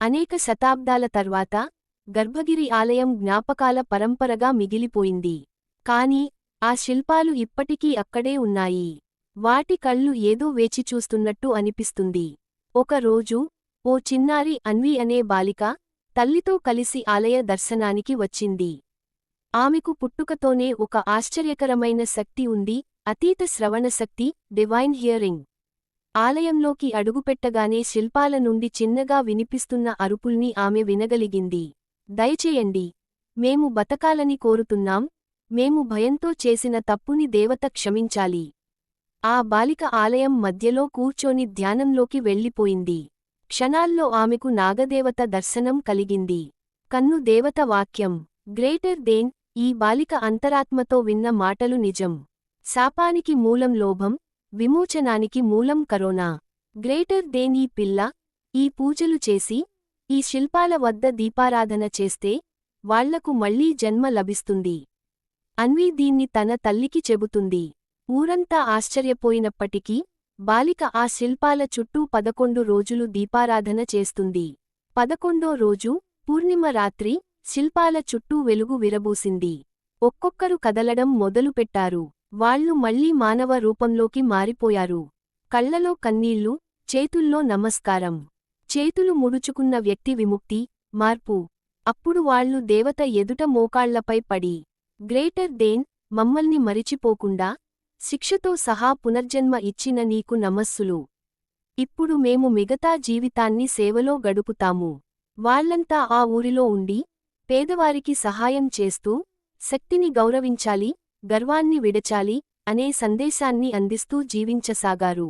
అనేక శతాబ్దాల తర్వాత గర్భగిరి ఆలయం జ్ఞాపకాల పరంపరగా మిగిలిపోయింది. కాని ఆ శిల్పాలు ఇప్పటికీ అక్కడే ఉన్నాయి. వాటి కళ్ళు ఏదో వేచిచూస్తున్నట్టు అనిపిస్తుంది. ఒక రోజు ఓ చిన్నారి అన్వి అనే బాలిక తల్లితో కలిసి ఆలయ దర్శనానికి వచ్చింది. ఆమెకు పుట్టుకతోనే ఒక ఆశ్చర్యకరమైన శక్తి ఉంది అతీత శ్రవణశక్తి డివైన్ హియరింగ్. ఆలయంలోకి అడుగుపెట్టగానే శిల్పాల నుండి చిన్నగా వినిపిస్తున్న అరుపుల్ని ఆమె వినగలిగింది. దయచేయండి మేము బతకాలని కోరుతున్నాం మేము భయంతో చేసిన తప్పుని దేవత క్షమించాలి. ఆ బాలిక ఆలయం మధ్యలో కూర్చొని ధ్యానంలోకి వెళ్ళిపోయింది. క్షణాల్లో ఆమెకు నాగదేవత దర్శనం కలిగింది. కన్ను దేవత వాక్యం గ్రేటర్ దేన్ ఈ బాలిక అంతరాత్మతో విన్న మాటలు నిజం. శాపానికి మూలం లోభం విమోచనానికి మూలం కరోనా. గ్రేటర్ దేన్ ఈ పిల్ల ఈ పూజలు చేసి ఈ శిల్పాల వద్ద దీపారాధన చేస్తే వాళ్ళకు మళ్ళీ జన్మ లభిస్తుంది. అన్వీ దీన్ని తన తల్లికి చెబుతుంది. ఊరంతా ఆశ్చర్యపోయినప్పటికీ బాలిక ఆ శిల్పాల చుట్టూ పదకొండు రోజులు దీపారాధన చేస్తుంది. పదకొండో రోజు పూర్ణిమ రాత్రి శిల్పాల చుట్టూ వెలుగు విరబూసింది. ఒక్కొక్కరు కదలడం మొదలుపెట్టారు. వాళ్ళు మళ్ళీ మానవ రూపంలోకి మారిపోయారు. కళ్ళలో కన్నీళ్ళు చేతుల్లో నమస్కారం. చేతులు ముడుచుకున్న వ్యక్తి విముక్తి మార్పు. అప్పుడు వాళ్ళు దేవత ఎదుట మోకాళ్ళపై పడి గ్రేటర్ దేన్ మమ్మల్ని మరిచిపోకుండా శిక్షతో సహా పునర్జన్మ ఇచ్చిన నీకు నమస్సులు. ఇప్పుడు మేము మిగతా జీవితాన్ని సేవలో గడుపుతాము. వాళ్ళంతా ఆ ఊరిలో ఉండి పేదవారికి సహాయం చేస్తూ శక్తిని గౌరవించాలి గర్వాన్ని విడచాలి అనే సందేశాన్ని అందిస్తూ జీవించసాగారు.